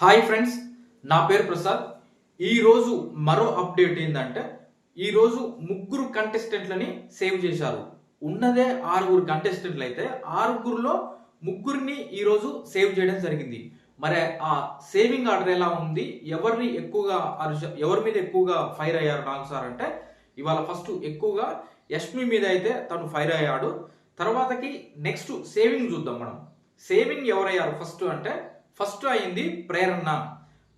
Hi friends నా పేరు ప్రసాద్. ఈరోజు మరో అప్డేట్ ఏంటంటే ఈరోజు ముగ్గురు కంటెస్టెంట్లని సేవ్ చేశారు. ఉన్నదే ఆరుగురు కంటెస్టెంట్లు అయితే ఆరుగురులో ముగ్గురిని ఈరోజు సేవ్ చేయడం జరిగింది. మరి ఆ సేవింగ్ ఆర్డర్ ఎలా ఉంది? ఎవరిని ఎక్కువగా అరుచ ఎవరి మీద ఎక్కువగా ఫైర్ అయ్యారు నాకు సార్ అంటే ఇవాళ ఫస్ట్ ఎక్కువగా యష్మి మీద అయితే తను ఫైర్ అయ్యాడు. తర్వాతకి నెక్స్ట్ సేవింగ్ చూద్దాం మనం. సేవింగ్ ఎవరయ్యారు ఫస్ట్ అంటే ఫస్ట్ అయింది ప్రేరణ.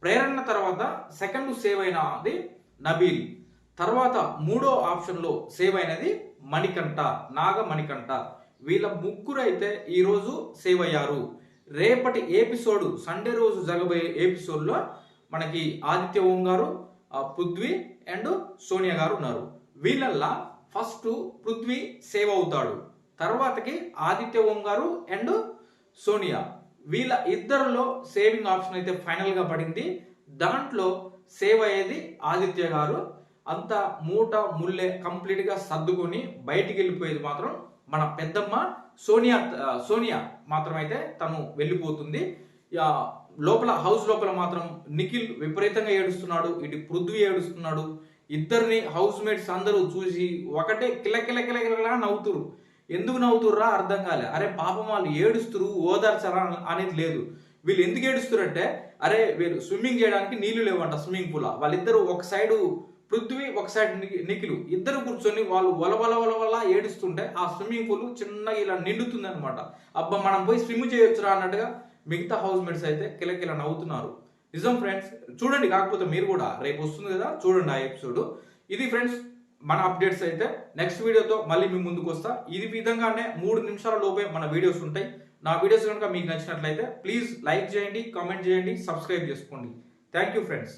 ప్రేరణ తర్వాత సెకండ్ సేవ్ అయినది నబీల్. తర్వాత మూడో ఆప్షన్లో సేవ్ అయినది మణికంఠ నాగ మణికంఠ వీళ్ళ ముగ్గురు అయితే ఈరోజు సేవ్ అయ్యారు. రేపటి ఎపిసోడ్ సండే రోజు జరగబోయే ఎపిసోడ్లో మనకి ఆదిత్య ఓం గారు పృథ్వీ అండ్ సోనియా గారు ఉన్నారు. వీళ్ళల్లా ఫస్ట్ పృథ్వీ సేవ్ అవుతాడు. తర్వాతకి ఆదిత్య ఓం గారు అండ్ సోనియా. వీళ్ళ ఇద్దరిలో సేవింగ్ ఆప్షన్ అయితే ఫైనల్గా పడింది. దాంట్లో సేవ్ అయ్యేది ఆదిత్య గారు. అంత మూట ముల్లె కంప్లీట్గా సర్దుకొని బయటికి వెళ్ళిపోయేది మాత్రం మన పెద్దమ్మ సోనియా సోనియా మాత్రమైతే తను వెళ్ళిపోతుంది. లోపల హౌస్ లోపల మాత్రం నిఖిల్ విపరీతంగా ఏడుస్తున్నాడు. ఇటు పృథ్వీ ఏడుస్తున్నాడు. ఇద్దరిని హౌస్ మేట్స్ అందరూ చూసి ఒకటే కిల కిల కిల నవ్వుతురు. ఎందుకు నవ్వుతుర్రా? అర్థం కాలే. అరే పాపం వాళ్ళు ఏడుస్తురు ఓదార్చరా అనేది లేదు. వీళ్ళు ఎందుకు ఏడుస్తురంటే అరే వీళ్ళు స్విమ్మింగ్ చేయడానికి నీళ్ళు లేవంట స్విమ్మింగ్ పూల్ వాళ్ళిద్దరు ఒక సైడు పృథ్వీ ఒక సైడ్ ని- నిఖిలు. ఇద్దరు కూర్చొని వాళ్ళు వల వల వల వల ఏడుస్తుంటే ఆ స్విమ్మింగ్ పూల్ చిన్నగా ఇలా నిండుతుంది అనమాట అబ్బా మనం పోయి స్విమ్ చేయొచ్చురా అన్నట్టుగా మిగతా హౌస్ మేట్స్ అయితే కిలకిల నవ్వుతున్నారు. నిజం ఫ్రెండ్స్? చూడండి కాకపోతే మీరు కూడా రేపు వస్తుంది కదా? చూడండి ఆ ఎపిసోడ్. ఇది ఫ్రెండ్స్ మన అప్డేట్స్ అయితే నెక్స్ట్ వీడియోతో మళ్ళీ మీ ముందుకు వస్తా. ఇది విధంగానే మూడు నిమిషాల లోపే మన వీడియోస్ ఉంటాయి. నా వీడియోస్ కనుక మీకు నచ్చినట్లయితే ప్లీజ్ లైక్ చేయండి కామెంట్ చేయండి సబ్స్క్రైబ్ చేసుకోండి. Thank you friends